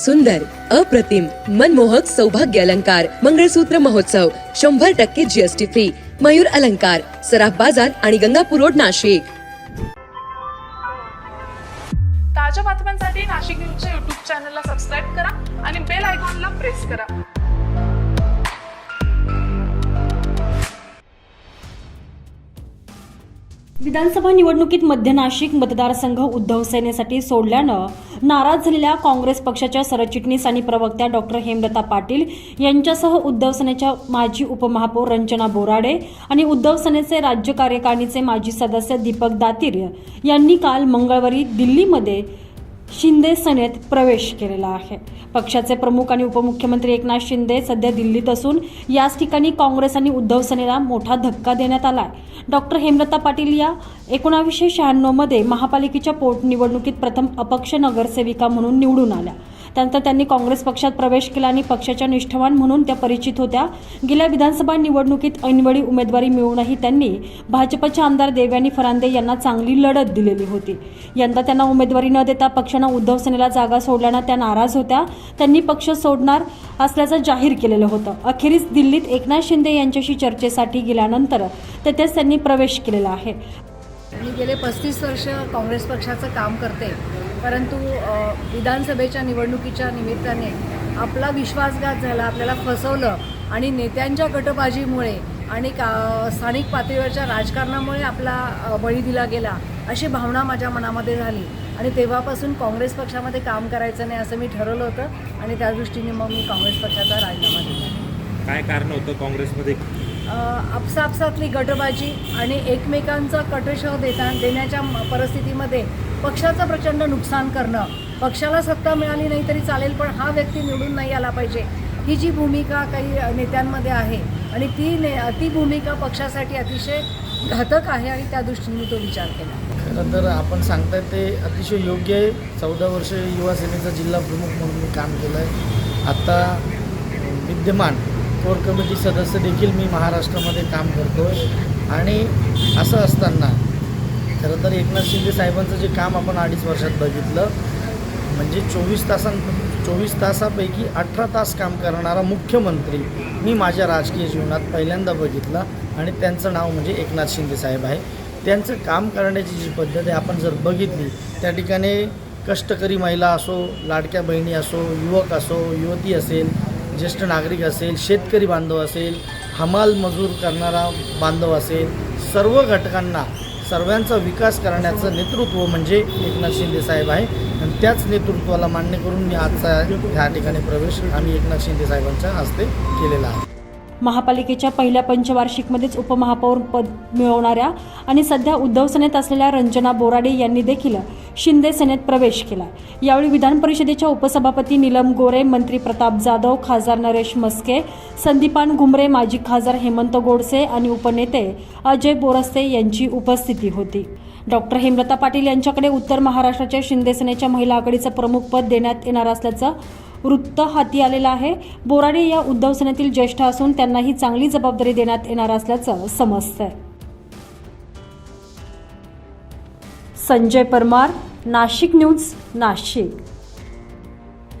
सुंदर अप्रतिम मनमोहक सौभाग्य अलंकार मंगळसूत्र महोत्सव शंभर टक्के जीएसटी फ्री मयूर अलंकार सराफ बाजार आणि गंगापूर रोड नाशिक. ताज्या बातम्यांसाठी नाशिक न्यूजच्या युट्यूब चॅनलला सबस्क्राईब करा आणि बेल आयकॉनला प्रेस करा. विधानसभा निवडणुकीत मध्य नाशिक मतदारसंघ उद्धव सेनेसाठी सोडल्यानं नाराज झालेल्या काँग्रेस पक्षाच्या सरचिटणीस आणि प्रवक्त्या डॉक्टर हेमलता पाटील यांच्यासह उद्धव सेनेच्या माजी उपमहापौर रंजना बोराडे आणि उद्धव सेनेचे राज्य कार्यकारिणीचे माजी सदस्य दीपक दातीर यांनी काल मंगळवारी दिल्लीमध्ये शिंदे सेनेत प्रवेश केलेला आहे. पक्षाचे प्रमुख आणि उपमुख्यमंत्री एकनाथ शिंदे सध्या दिल्लीत असून याच ठिकाणी काँग्रेस आणि उद्धव सेनेला मोठा धक्का देण्यात आलाय. डॉक्टर हेमलता पाटील या एकोणावीसशे शहाण्णवमध्ये महापालिकेच्या पोटनिवडणुकीत प्रथम अपक्ष नगरसेविका म्हणून निवडून आल्या. त्यानंतर त्यांनी काँग्रेस पक्षात प्रवेश केला आणि पक्षाच्या निष्ठावान म्हणून त्या परिचित होत्या. गेल्या विधानसभा निवडणुकीत ऐनवेळी उमेदवारी मिळूनही त्यांनी भाजपच्या आमदार देवयानी फरांदे यांना चांगली लढत दिलेली होती. यंदा त्यांना उमेदवारी न देता पक्षानं उद्धव सेनेला जागा सोडल्यानं त्या नाराज होत्या. त्यांनी पक्ष सोडणार असल्याचं जाहीर केलेलं होतं. अखेरीस दिल्लीत एकनाथ शिंदे यांच्याशी चर्चेसाठी गेल्यानंतर तेथेच त्यांनी प्रवेश केलेला आहे. मी गेले पस्तीस वर्ष काँग्रेस पक्षाचं काम करते. परंतु विधानसभेच्या निवडणुकीच्या निमित्ताने आपला विश्वासघात झाला आपल्याला फसवलं आणि नेत्यांच्या गटबाजीमुळे आणि का स्थानिक पातळीवरच्या राजकारणामुळे आपला बळी दिला गेला अशी भावना माझ्या मनामध्ये झाली. आणि तेव्हापासून काँग्रेस पक्षामध्ये काम करायचं नाही असं मी ठरवलं होतं आणि त्या दृष्टीने मग मी काँग्रेस पक्षाचा राजीनामा दिला. काय कारण होतं काँग्रेसमध्ये? आपसापसातली गटबाजी आणि एकमेकांचा कटशव देता देण्याच्या परिस्थितीमध्ये पक्षाचं प्रचंड नुकसान करणं. पक्षाला सत्ता मिळाली नाही तरी चालेल पण हा व्यक्ती निवडून नाही आला पाहिजे. ही जी भूमिका काही नेत्यांमध्ये आहे आणि ती ने ती भूमिका पक्षासाठी अतिशय घातक आहे आणि त्या दृष्टीने मी तो विचार केला. खरं तर आपण सांगताय ते अतिशय योग्य आहे. चौदा वर्ष युवा सेनेचा जिल्हा प्रमुख म्हणून मी काम केलं आहे आत्ता विद्यमान कोर कमिटी सदस्य देखील मी महाराष्ट्रामध्ये काम करतो आहे आणि असं असताना खरं तर एकनाथ शिंदे साहेबांचं जे काम आपण अडीच वर्षात बघितलं म्हणजे चोवीस तासां चोवीस तासापैकी अठरा तास काम करणारा मुख्यमंत्री मी माझ्या राजकीय जीवनात पहिल्यांदा बघितला आणि त्यांचं नाव म्हणजे एकनाथ शिंदे साहेब आहे. त्यांचं काम करण्याची जी पद्धत आहे आपण जर बघितली त्या ठिकाणी कष्टकरी महिला असो लाडक्या बहिणी असो युवक असो युवती असेल ज्येष्ठ नागरिक असेल शेतकरी बांधव असेल हमाल मजूर करणारा बांधव असेल सर्व घटकांना सर्वांचा विकास करण्याचं नेतृत्व म्हणजे एकनाथ शिंदे साहेब आहे. आणि त्याच नेतृत्वाला मान्य करून मी आजचा ह्या ठिकाणी प्रवेश आम्ही एकनाथ शिंदे साहेबांच्या हस्ते केलेला आहे. महापालिकेच्या पहिल्या पंचवार्षिकमध्येच उपमहापौर पद मिळवणाऱ्या आणि सध्या उद्धव सेनेत असलेल्या रंजना बोराडे यांनी देखील शिंदे सेनेत प्रवेश केला. यावेळी विधान परिषदेच्या उपसभापती नीलम गोरे मंत्री प्रताप जाधव खासदार नरेश मस्के संदीपान घुमरे माजी खासदार हेमंत गोडसे आणि उपनेते अजय बोरस्ते यांची उपस्थिती होती. डॉक्टर हेमलता पाटील यांच्याकडे उत्तर महाराष्ट्राच्या शिंदे सेनेच्या महिला आघाडीचं प्रमुख पद देण्यात येणार असल्याचं वृत्त हाती आलेलं आहे. बोराडे या उद्धव सेनेतील ज्येष्ठ असून त्यांनाही चांगली जबाबदारी देण्यात येणार असल्याचं समजतंय. संजय परमार नाशिक न्यूज नाशिक.